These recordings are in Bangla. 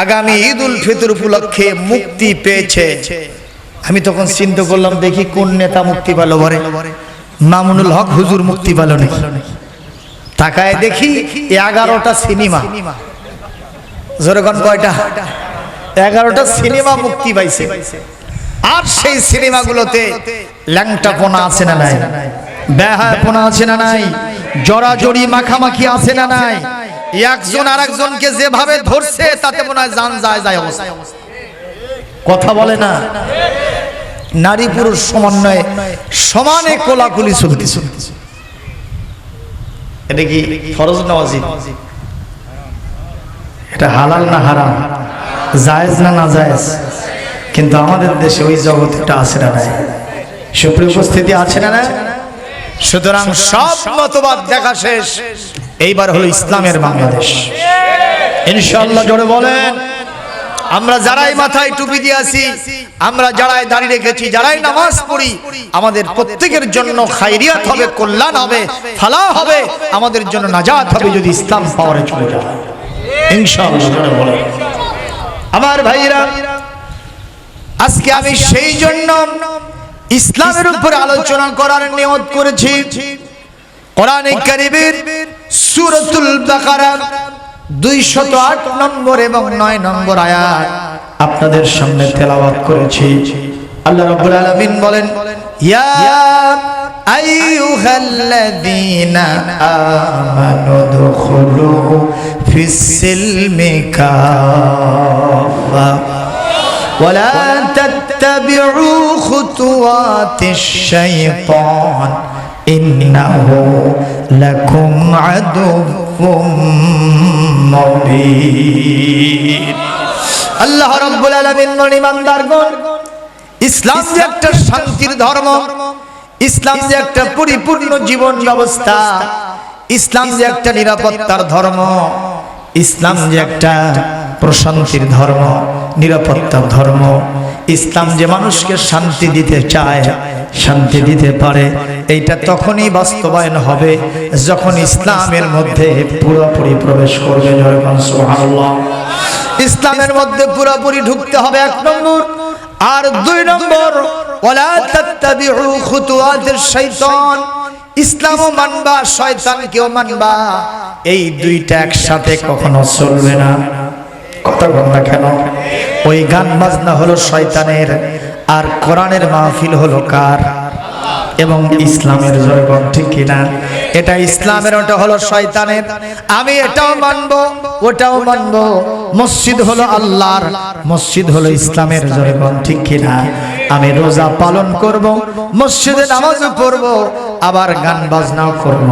আগামী ঈদ উল ফিতর উপলক্ষে মুক্তি পেয়েছে। আমি তখন চিন্তা করলাম, দেখি কোন নেতা মুক্তি পেল বরে। মামুনুল হক হুজুর মুক্তি পেল নাকি? তাকায় দেখি এগারোটা সিনেমা। জোরগন কয়টা? এগারোটা সিনেমা মুক্তি পাইছে। আর সেই সিনেমাগুলোতে ল্যাংটাপনা আছে না নাই? বেহায়াপনা আছে না নাই? জড়াজড়ি মাখামাখি আছে না নাই? একজন আর একজনকে যেভাবে ধরছে, তাতে মনে হয় জান যায় যায় অবস্থা। কথা বলে না। নারী পুরুষ সমন্বয়ে সমানে কোলাকুলি চলতে চলতেছে এটা কি ফরজ না ওয়াজিব? এটা হালাল না হারাম? জায়েজ না না জায়েজ কিন্তু আমাদের দেশে ওই জগৎটা আছে না নাই। সুপ্রিয় উপস্থিতি আছে না না সুতরাং সব মতবাদ দেখা শেষ। এইবার হলো ইসলামের বাংলাদেশ। ইনশাআল্লাহ জোরে বলেন, আমরা যারাই মাথায় টুপি দিয়ে আছি, আমরা যারাই দাঁড়িয়ে রেখেছি, যারাই নামাজ পড়ি, আমাদের প্রত্যেকের জন্য খাইরিয়াত হবে, কল্যাণ হবে ফালা হবে, আমাদের জন্য নাজাত হবে যদি ইসলাম পাওয়ারে চলে যায়। ইনশাআল্লাহ আমার ভাইরা, আজকে আমি সেই জন্য ইসলামের উপরে আলোচনা করার নিয়ত করেছি। কোরআনে কারিমের সূরাতুল বাকারা 208 নম্বর এবং 9 নম্বর আয়াত আপনাদের সামনে তেলাওয়াত করেছি আল্লাহ রাব্বুল আলামিন বলেন ইয়া আইয়ুহাল্লাযীনা আমানু দুখুলু ফিস সিলমি কাফা ولا تتبعوا خطوات الشيطان إنه لكم عدو مبين আল্লাহ রব্বুল আলামিন মনিমানদারগণ ইসলাম যে একটা শান্তির ধর্ম ইসলাম যে একটা পরিপূর্ণ জীবন ব্যবস্থা ইসলাম যে একটা নিরাপত্তার ধর্ম ইসলাম যে একটা প্রশান্তির ধর্ম, নিরাপত্তার ধর্ম। ইসলাম যে মানুষকে শান্তি দিতে চায়, শান্তি দিতে পারে, এইটা তখনই বাস্তবায়ন হবে যখন ইসলামের মধ্যে পুরোপুরি প্রবেশ করবে ইসলামের মধ্যে পুরোপুরি ঢুকতে হবে এক নম্বর। আর দুই নম্বর ইসলামও মানবা, শয়তানকেও মানবা। এই দুইটা একসাথে কখনো চলবে না। কথা বল না কেন? ওই গান বাজনা হলো শয়তানের, আর কোরআনের মাহফিল হলো কার? এবং ইসলামের জয়গণ ঠিক কিনা? এটা ইসলামের, ওটা হলো শয়তানের। আমি এটাও মানবো, ওটাও মানবো। মসজিদ হলো আল্লাহর, মসজিদ হলো ইসলামের জয়গণ ঠিক কিনা? আমি রোজা পালন করব, মসজিদে নামাজও পড়ব, আবার গান বাজনাও করব।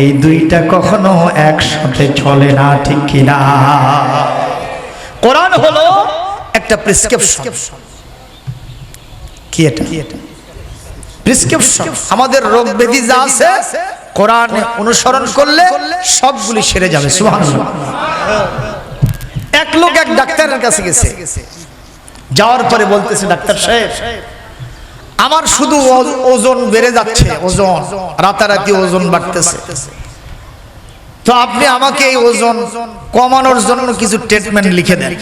এই দুইটা কখনো একসাথে চলে না ঠিক কিনা? কোরআন হলো একটা প্রেসক্রিপশন কি এটা? প্রেসক্রিপশন আমাদের রোগ ব্যাধি যা আছে কোরআন অনুসরণ করলে সবগুলি সেরে যাবে। সুবহানাল্লাহ। এক লোক এক ডাক্তারের কাছে গেছে। যাওয়ার পরে বলতেছে ডাক্তার সাহেব আমার শুধু ওজন বেড়ে যাচ্ছে ওজন। রাতারাতি ওজন বাড়তেছে। তো আপনি আমাকে এই ওজন কমানোর জন্য কিছু ট্রিটমেন্ট লিখে দেন।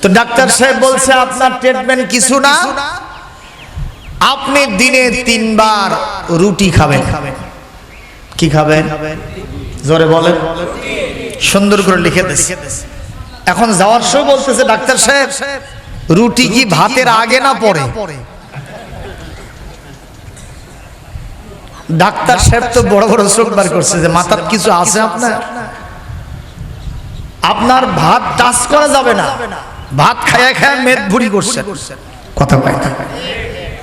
তো ডাক্তার সাহেব বলছে, আপনার ট্রিটমেন্ট কিছু না। আপনি দিনে তিনবার রুটি খাবেন। কি খাবেন? জোরে বলেন। সুন্দর করে লিখে দিচ্ছে এখন যাওয়ার সময় বলতেছে, ডাক্তার সাহেব, রুটি কি ভাতের আগে না পরে? ডাক্তার সাহেব তো বড় বড় চোখ বার করছে যে, মাথার কিছু আছে আপনার? আপনার ভাত টাচ করা যাবে না। ভাত খায়া খায়া মেদ ভুড়ি করছে কথা কয়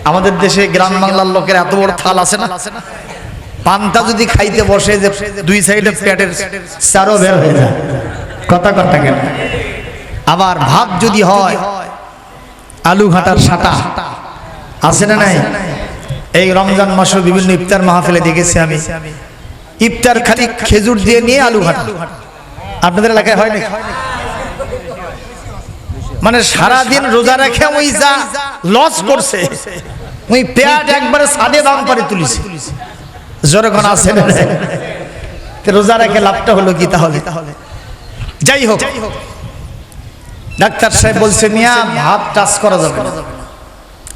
আমাদের দেশে গ্রাম বাংলার লোকের এত বড় থাল আছে না? পান্তা যদি খাইতে বসে যে দুই সাইডে পেটের চারও বের হয়ে যায়। কথা কথা কেন? আবার ভাত যদি হয়, আলু ঘাটার সাটা আছে না নাই? এই রমজান মাসের বিভিন্ন ইফতার মাহফিলে দেখেছি আমি। ইফতার খালি খেজুর দিয়ে নিয়ে আলু ঘাটা আপনাদের এলাকায় হয় নাকি মানে সারাদিন রোজা রেখে ওই যা লস করছে ওই পেঁয়াজ একবারে সাদে দাম পারে তুলিছে। জোরখন আছে না? রোজা রেখে লাভটা হলো কি তাহলে? যাই হোক, ডাক্তার সাহেব বলছে, মিয়া, ভাত টাচ করা যাবে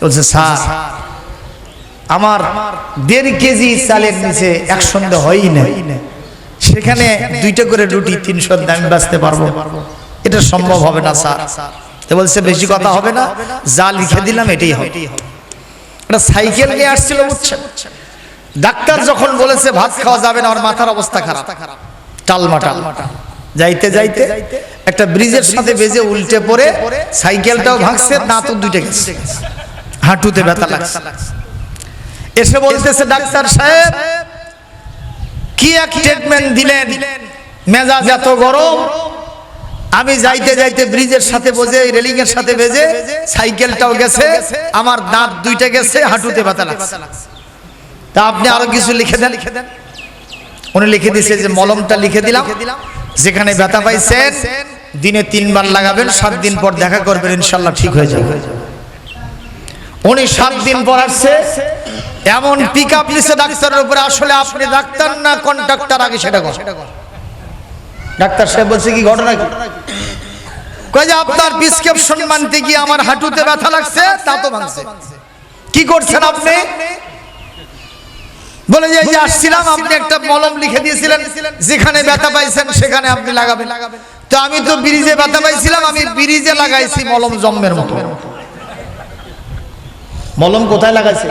বলছে, স্যার আমার দেড় কেজি চালের নিচে এক সন্ধ্যে হয়ই না। সেখানে দুইটা করে রুটি, তিনশো দামি বাঁচতে পারব। এটা সম্ভব হবে না, স্যার। বলছে, বেশি কথা হবে না, যা লিখে দিলাম এটাই হবে। একটা সাইকেল নিয়ে আসছিল, বুঝছেন? ডাক্তার যখন বলেছে, ভাত খাওয়া যাবে না, আমার মাথার অবস্থা খারাপ। টালমাটাল। যাইতে যাইতে একটা ব্রিজের সাথে বেজে উল্টে পড়ে সাইকেলটাও ভাঙছে না তো দুইটা গেছে। হাঁটুতে ব্যথা লাগছে। এসে বলতেছে ডাক্তার সাহেব, কি এক ট্রিটমেন্ট দিলেন? মেজাজ এত গরম, আমি যাইতে যাইতে ব্রিজের সাথে বসে রেলিং এর সাথে বেজে সাইকেলটাও গেছে, আমার দাঁত দুইটা গেছে, হাঁটুতে ব্যথা লাগছে। তা আপনি আরও কিছু লিখে দেন। লিখে দেন উনি লিখে দিয়েছে যে মলমটা লিখে দিলাম, যেখানে ব্যথা পাইছেন, দিনে তিনবার লাগাবেন, সাত দিন পর দেখা করবেন, ইনশাল্লাহ ঠিক হয়ে যাবে। উনি সাত দিন পর আসছে এমন পিক আপ নিছে ডাক্তারের উপরে আসলে আপনি ডাক্তার না কন্ট্রাক্টর আগে সেটা কর ডাক্তার সাহেব বলছে কি ঘটনা কি? কয় যে আপনার প্রেসক্রিপশন মানতে গিয়ে আমার হাঁটুতে ব্যথা লাগছে তা তো ভাঙছে। কি করছেন আপনি? বলে যে আসছিলাম আপনি একটা মলম লিখে দিয়েছিলেন যেখানে ব্যথা পাইছেন সেখানে আপনি লাগাবেন। তো আমি তো ব্রিজে ব্যথা পাইছিলাম আমি ব্রিজে লাগাইছি মলম জম্মের মতো। মলম কোথায় লাগাইছে?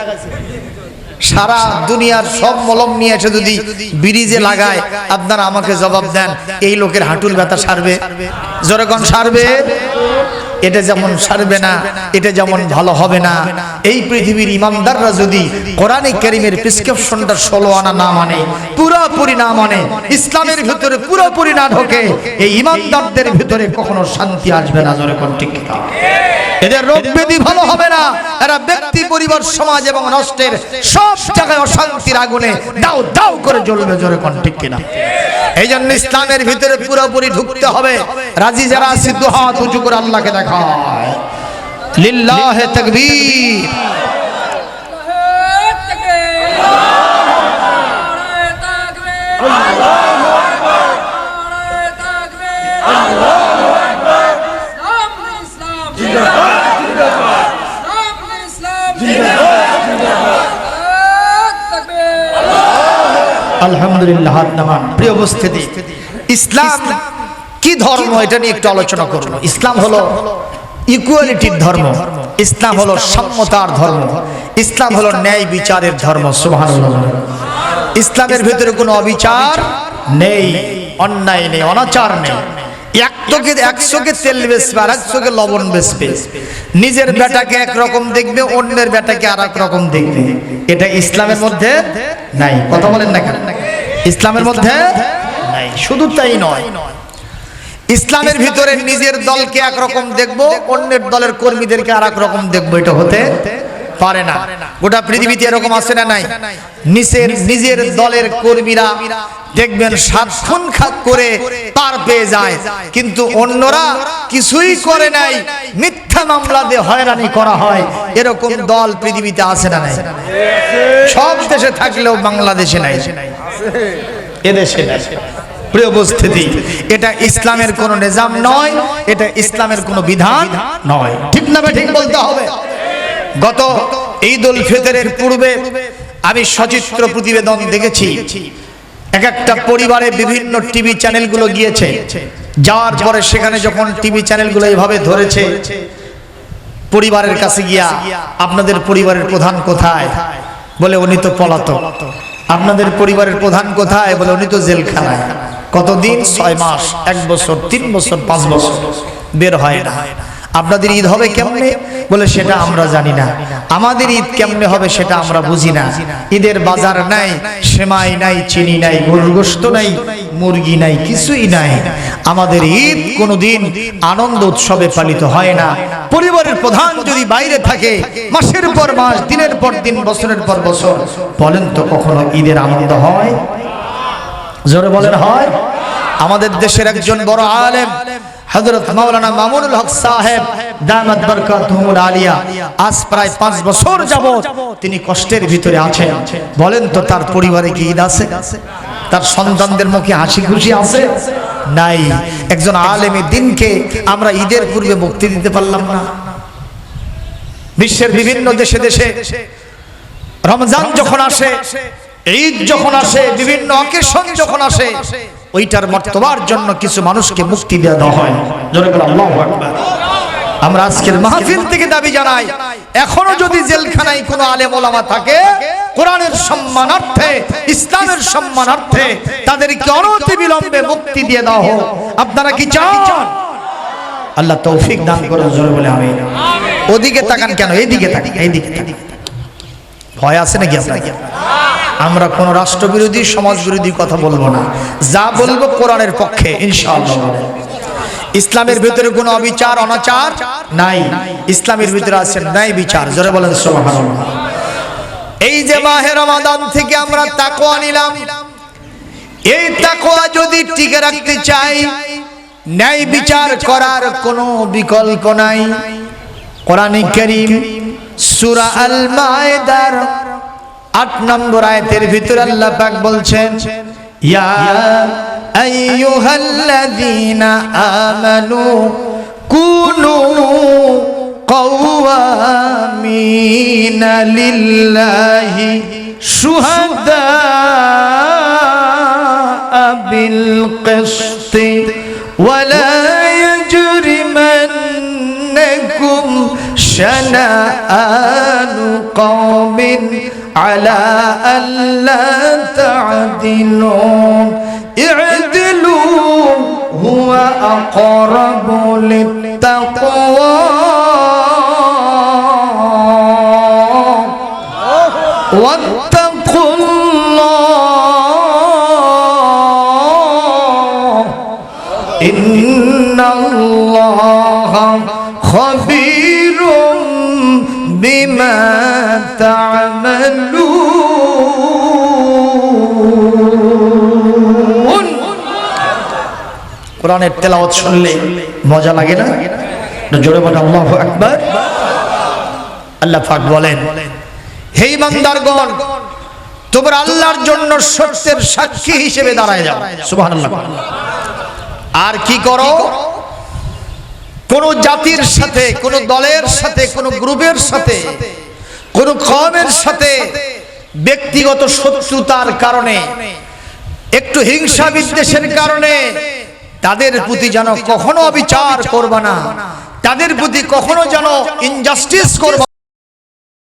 সারা দুনিয়ার সব মলম নিয়ে এসে যদি ব্রিজে লাগায় আপনারা আমাকে জবাব দেন এই লোকের হাঁটুর ব্যথা সারবে। জোরেগণ সারবে। এটা যেমন সারবে না এটা যেমন ভালো হবে না। এই পৃথিবীর ইমানদাররা যদি কোরআনে কারিমের প্রেসক্রিপশনটা ষোলো আনা না মানে পুরোপুরি না মানে ইসলামের ভিতরে পুরোপুরি না ঢোকে এই ইমানদারদের ভিতরে কখনো শান্তি আসবে না জোরে কোন ঠিক? এদের রোগ ব্যাধি ভালো হবে না। এরা ব্যক্তি, পরিবার, সমাজ এবং রাষ্ট্রের সব জায়গায় অশান্তির আগুনে দাও দাও করে জ্বলবে জোরে কোন ঠিক কিনা? এই জন্য ইসলামের ভিতরে পুরোপুরি ঢুকতে হবে। রাজি যারা আছে, দুহাত উঁচু করে আল্লাহকে দেখায় লিল্লাহে তাকবীর। আলহামদুলিল্লাহ, হাত নামান। প্রিয় উপস্থিতি, ইসলাম কি ধর্ম এটা নিয়ে একটু আলোচনা করব ইসলাম হলো ইকুয়ালিটির ধর্ম। ইসলাম হলো সম্মতার ধর্ম। ইসলাম হলো ন্যায় বিচারের ধর্ম, সুবহানাল্লাহ। ইসলামের ভিতরে কোনো অবিচার নেই, অন্যায় নেই, অনাচার নেই। এক চোখে এক চোখে তেল বেচবে আর এক চোখে লবণ বেচবে। নিজের বেটাকে একরকম দেখবে অন্যের বেটাকে আর এক রকম দেখবে। এটা ইসলামের মধ্যে নাই। কথা বলেন না কেন? ইসলামের মধ্যে নাই। শুধু তাই নয়। ইসলামের ভিতরে নিজের দলকে একরকম দেখব অন্যের দলের কর্মীদেরকে আর এক রকম দেখব। এটা হতে পারে না। গোটা পৃথিবীতে এরকম আছে না নাই? নিচের, নিজের দলের কর্মীরা দেখবেন সাতক্ষণ খাত করে পার পেয়ে যায়। কিন্তু অন্যরা কিছুই করে নাই। মিথ্যা মামলা দিয়ে হয়রানি করা হয়। এরকম দল পৃথিবীতে আছে না নাই? সব দেশে থাকলেও বাংলাদেশে নাই। এদেশে নাই। প্রিয় উপস্থিতি, এটা ইসলামের কোন নিজাম নয়, এটা ইসলামের কোন বিধান নয়। ঠিক না ঠিক বলতে হবে? গত ঈদ উল ফিতরের পূর্বে আমি সচিত্র প্রতিবেদন দেখেছি। এক একটা পরিবারে বিভিন্ন টিভি চ্যানেলগুলো গিয়েছে। যাওয়ার পরে সেখানে যখন টিভি চ্যানেলগুলো এইভাবে ধরেছে, পরিবারের কাছে গিয়া, আপনাদের পরিবারের প্রধান কোথায়? বলে, উনি তো পলাতক। আপনাদের পরিবারের প্রধান কোথায়? বলে, উনি তো জেলখানায়। কতদিন? ছয় মাস। এক বছর? তিন বছর? পাঁচ বছর? বের হয় না। আপনাদের ঈদ হবে কেমনে? বলে, সেটা আমরা জানি না। আমাদের ঈদ কেমনে হবে সেটা আমরা বুঝি না। ঈদের বাজার নাই, সেমাই নাই, চিনি নাই, গরুর গোস্ত নাই, মুরগি নাই, কিছুই নাই। আমাদের ঈদ কোনোদিন আনন্দ উৎসবে পালিত হয় না। পরিবারের প্রধান যদি বাইরে থাকে, মাসের পর মাস, দিনের পর দিন, বছরের পর বছর, বলেন তো কখনো ঈদের আনন্দ হয়? জোরে বলেন, হয়। আমাদের দেশের একজন বড় আলেম হযরত মাওলানা মামুনুল হক সাহেব, দামাত বরকাতুহুল আলিয়া, আজ প্রায় পাঁচ বছর যাবত তিনি কষ্টের ভিতরে আছেন। বলেন তো, তার পরিবারে কি ঈদ আছে? তার সন্তানদের মুখে হাসি খুশি আছে? নাই। একজন আলেমী দিনকে আমরা ঈদের পূর্বে মুক্তি দিতে পারলাম না। বিশ্বের বিভিন্ন দেশে দেশে রমজান যখন আসে, ঈদ যখন আসে, বিভিন্ন অকেশন যখন আসে ওইটার মর্তবার জন্য কিছু মানুষকে মুক্তি দেওয়া হয়। আমরা আজকের মাহফিল থেকে দাবি জানাই, এখনও যদি জেলখানায় কোনো আলেম ওলামা থাকে, কোরআনের সম্মানার্থে, ইসলামের সম্মানার্থে, তাদেরকে অনতি বিলম্বে মুক্তি দিয়ে দেওয়া হোক। আপনারা কি চান? আল্লাহ তৌফিক দান করুন, জোরে বলে আমি ওদিকে তাকান কেন? এইদিকে তাকান এইদিকে তাকান। ভয় আছে নাকি আপনার আমরা কোন রাষ্ট্রবিরোধী সমাজ বিরোধী কথা বলব না। যা বলব কোরআনের পক্ষে, ইনশাআল্লাহ। ইসলামের ভিতরে কোনো অবিচার, অনাচার নাই। ইসলামের ভিতরে আছে ন্যায় বিচার। জোরে বলেন এই যে মাহে রমাদান থেকে আমরা তাকওয়া নিলাম। এই তাকওয়া যদি টিকে রাখতে চাই, ন্যায় বিচার করার কোনো বিকল্প নাই। কোরআনে কারীম, সূরা আল মায়েদার আট নম্বর আয়াতের ভিতরে আল্লাহ পাক বলছেন ইয়া আইয়ুহাল্লাযীনা আমানু কুনু قوامين لله شهداء بالقسط ولا يجرمنكم شنآن قوم على ألا تعدلوا اعدلوا هو أقرب للتقوى. واتقوا الله إن الله خبير بما تعملون কোরআনের তেলাওয়াত শুনলে মজা লাগে না না জোরে বলে আল্লাহু আকবার আল্লাহ পাক বলেন হে ইমানদারগণ তোমরা আল্লাহর জন্য সত্যের সাক্ষী হিসেবে দাঁড়ায় যাও সুবহানাল্লাহ আর কি করো কোন জাতির সাথে, কোন দলের সাথে, কোন গ্রুপের সাথে, কোন কমের সাথে ব্যক্তিগত শত্রুতার কারণে, একটু হিংসা বিদ্বেষের কারণে তাদের প্রতি যেন কখনো বিচার করবা না, তাদের প্রতি কখনো যেন ইনজাস্টিস করবা